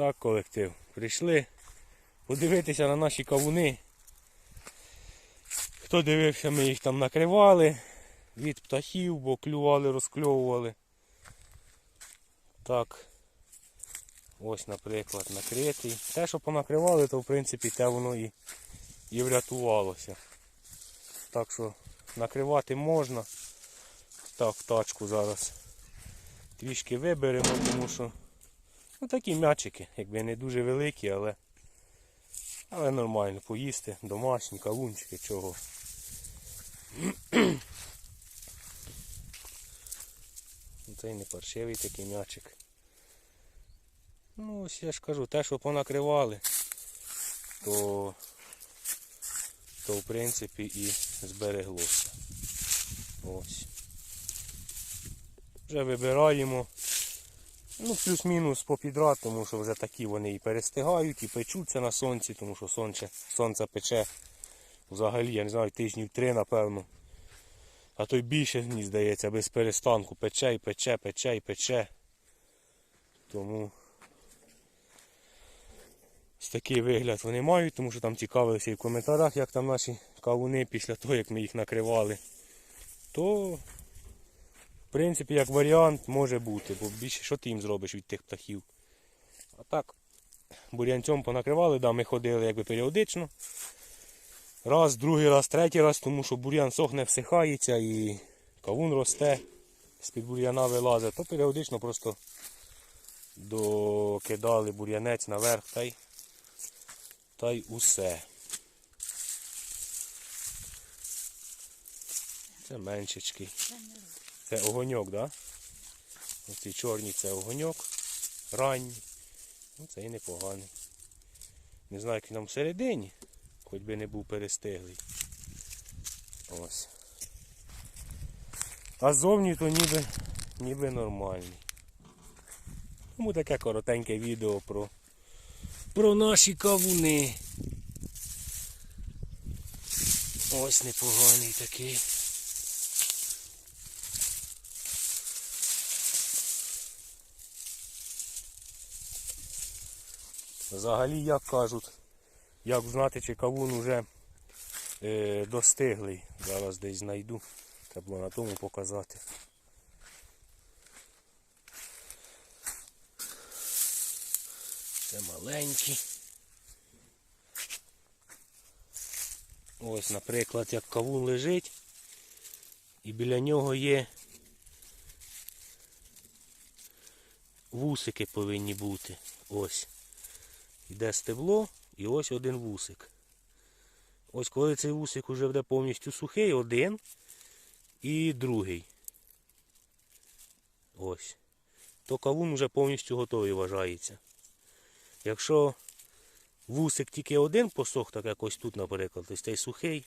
Так, колектив. Прийшли подивитися на наші кавуни. Хто дивився, ми їх там накривали від птахів, бо клювали, розкльовували. Так. Ось, наприклад, накритий. Те, що понакривали, то в принципі те воно і, і врятувалося. Так що накривати можна. Так, тачку зараз трішки виберемо, тому що ну, такі м'ячики, якби не дуже великі, але, але нормально поїсти, домашні, кавунчики, чого. Цей не паршивий такий м'ячик. Ну, ось я ж кажу, те, що понакривали, то, то в принципі і збереглося. Ось. Вже вибираємо. Ну, плюс-мінус по підряд, тому що вже такі вони і перестигають, і печуться на сонці, тому що сонце, сонце пече взагалі, я не знаю, тижнів три, напевно. А то й більше, мені здається, без перестанку пече і пече, пече і пече. Тому такий вигляд вони мають, тому що там цікавилися і в коментарях, як там наші кавуни після того, як ми їх накривали. То в принципі, як варіант може бути, бо більше що ти їм зробиш від тих птахів. А так, бур'янцем понакривали, да, ми ходили якби періодично. Раз, другий раз, третій раз, тому що бур'ян сохне, всихається і кавун росте, з-під бур'яна вилазить, то періодично просто докидали бур'янець наверх та й, та й усе. Це меншечки. Це огоньок? Да? Оці чорні це огоньок. Ранній. Ну, це і непоганий. Не знаю, як він там всередині, хоч би не був перестиглий. Ось. А ззовні то ніби, ніби нормальний. Тому таке коротеньке відео про, про наші кавуни. Ось непоганий такий. Взагалі, як кажуть, як знати, чи кавун уже е, достиглий. Зараз десь знайду. Треба було на тому показати. Це маленькі. Ось, наприклад, як кавун лежить, і біля нього є вусики повинні бути. Ось. Йде стебло і ось один вусик. Ось коли цей вусик вже буде повністю сухий, один і другий. Ось. То кавун вже повністю готовий вважається. Якщо вусик тільки один посох, так як ось тут, наприклад, ось цей сухий,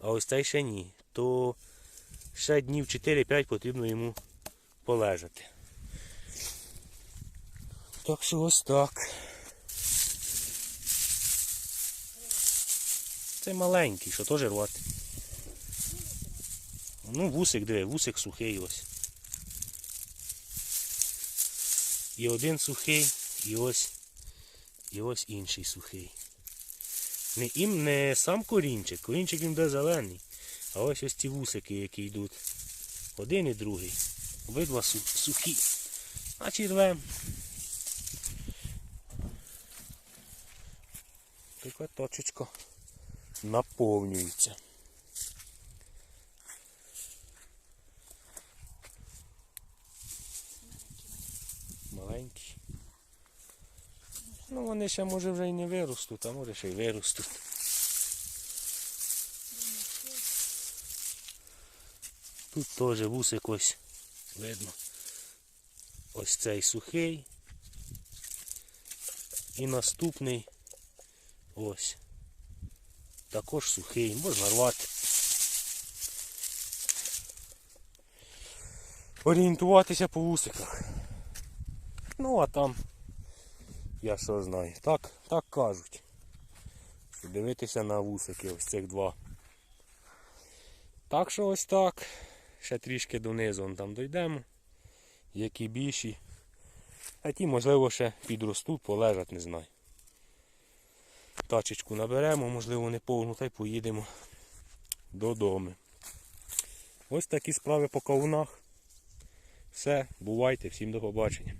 а ось цей ще ні, то ще днів 4-5 потрібно йому полежати. Так що ось так. Це маленький, що теж рвати. Ну, вусик, диви, вусик сухий ось. І один сухий, і ось, і ось інший сухий. Не їм не сам корінчик, корінчик він буде зелений. А ось ось ці вусики, які йдуть. Один і другий. Обидва су- сухі. Значить рвем. Така точечка наповнюється. Маленькі. Ну вони ще може вже і не виростуть, а може ще й виростуть. Тут теж вусик ось видно. Ось цей сухий. І наступний ось. Також сухий, можна рвати. Орієнтуватися по вусиках. Ну а там я що знаю. Так, так кажуть. Дивитися на вусики ось цих два. Так що ось так. Ще трішки донизу вон там дійдемо. Які більші, А ті, можливо, ще підростуть, полежать, не знаю. Тачечку наберемо, можливо, не повну, та й поїдемо додому. Ось такі справи по кавунах. Все, бувайте, всім до побачення.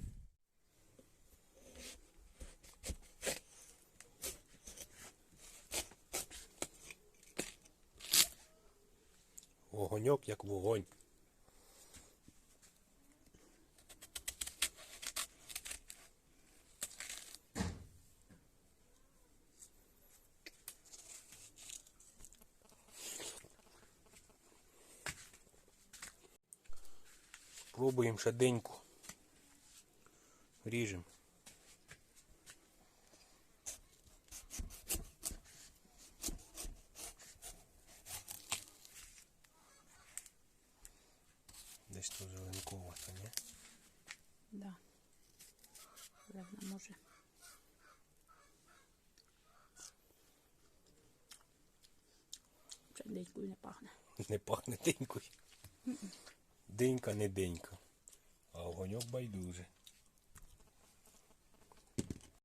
Вогоньок як вогонь. Пробуємо ще деньку. Ріжемо. Десь тут зеленковато, ні? Да. Вона може. Вже не пахне. Не пахне денькою. Денька не денька. А огоньок байдуже.